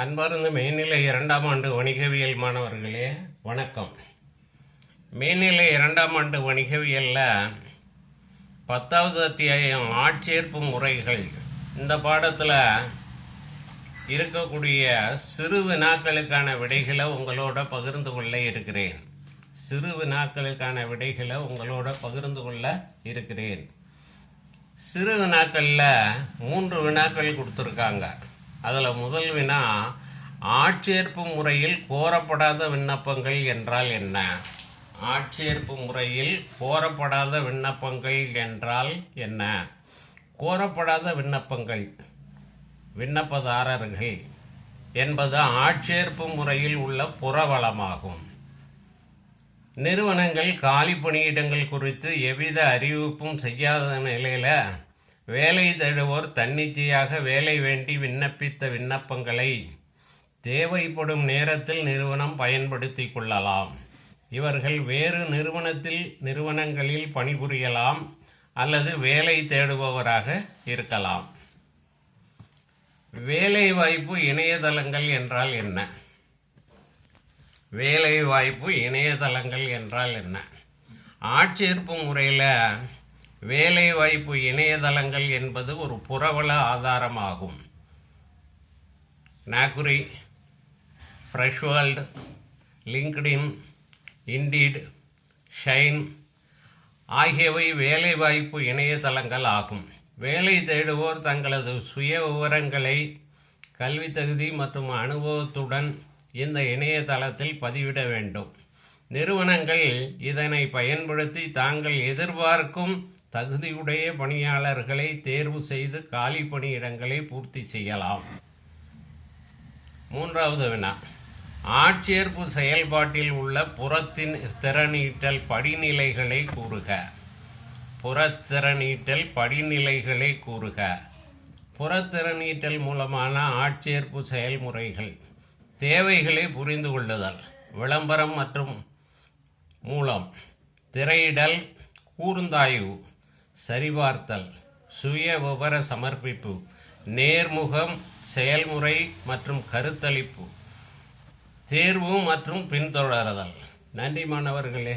அன்பார்ந்த மேல்நிலை இரண்டாம் ஆண்டு வணிகவியல் மாணவர்களே வணக்கம். மேல்நிலை இரண்டாம் ஆண்டு வணிகவியலில் பத்தாவது அத்தியாயம் ஆட்சேர்ப்பு முறைகள். இந்த பாடத்தில் இருக்கக்கூடிய சிறு வினாக்களுக்கான விடைகளை உங்களோட பகிர்ந்து கொள்ள இருக்கிறேன். சிறு வினாக்களுக்கான விடைகளை உங்களோட பகிர்ந்து கொள்ள இருக்கிறேன். சிறு வினாக்களில் மூன்று வினாக்கள் கொடுத்துருக்காங்க. அதில் முதல் வினா ஆட்சேர்ப்பு முறையில் கோரப்படாத விண்ணப்பங்கள் என்றால் என்ன? ஆட்சேர்ப்பு முறையில் கோரப்படாத விண்ணப்பங்கள் என்றால் என்ன? கோரப்படாத விண்ணப்பங்கள் விண்ணப்பதாரர்கள் என்பது ஆட்சேர்ப்பு முறையில் உள்ள புறவளமாகும் நிறுவனங்கள் காலி பணியிடங்கள் குறித்து எவ்வித அறிவிப்பும் செய்யாத நிலையில் வேலை தேடுவோர் தன்னிச்சையாக வேலை வேண்டி விண்ணப்பித்த விண்ணப்பங்களை தேவைப்படும் நேரத்தில் நிறுவனம் பயன்படுத்தி கொள்ளலாம். இவர்கள் வேறு நிறுவனத்தில் நிறுவனங்களில் பணிபுரியலாம் அல்லது வேலை தேடுபவராக இருக்கலாம். வேலைவாய்ப்பு இணையதளங்கள் என்றால் என்ன? வேலைவாய்ப்பு இணையதளங்கள் என்றால் என்ன? ஆட்சேர்ப்பு முறையில் வேலைவாய்ப்பு இணையதளங்கள் என்பது ஒரு புரவல ஆதாரமாகும். Naukri fresh world LinkedIn Indeed Shine ஆகியவை வேலைவாய்ப்பு இணையதளங்கள் ஆகும். வேலை தேடுவோர் தங்களது சுய விவரங்களை கல்வி தகுதி மற்றும் அனுபவத்துடன் இந்த இணையதளத்தில் பதிவிட வேண்டும். நிறுவனங்கள் இதனை பயன்படுத்தி தாங்கள் எதிர்பார்க்கும் தகுதியுடைய பணியாளர்களை தேர்வு செய்து காலி பணியிடங்களை பூர்த்தி செய்யலாம். மூன்றாவது வினா. ஆட்சேர்ப்பு செயல்பாட்டில் உள்ள புறத்தின் திறனீட்டல் படிநிலைகளை கூறுக. புறத்திறனீட்டல் படிநிலைகளை கூறுக. புறத்திறனீட்டல் மூலமான ஆட்சேர்ப்பு செயல்முறைகள். தேவைகளை புரிந்து கொள்ளுதல் விளம்பரம் மற்றும் மூலம் திரையிடல் கூர்ந்தாய்வு சரிபார்த்தல் சுய விவர சமர்ப்பிப்பு நேர்முகம் செயல்முறை மற்றும் கருத்தளிப்பு. தேர்வு மற்றும் பின்தொடர்தல். நன்றி மாணவர்களே.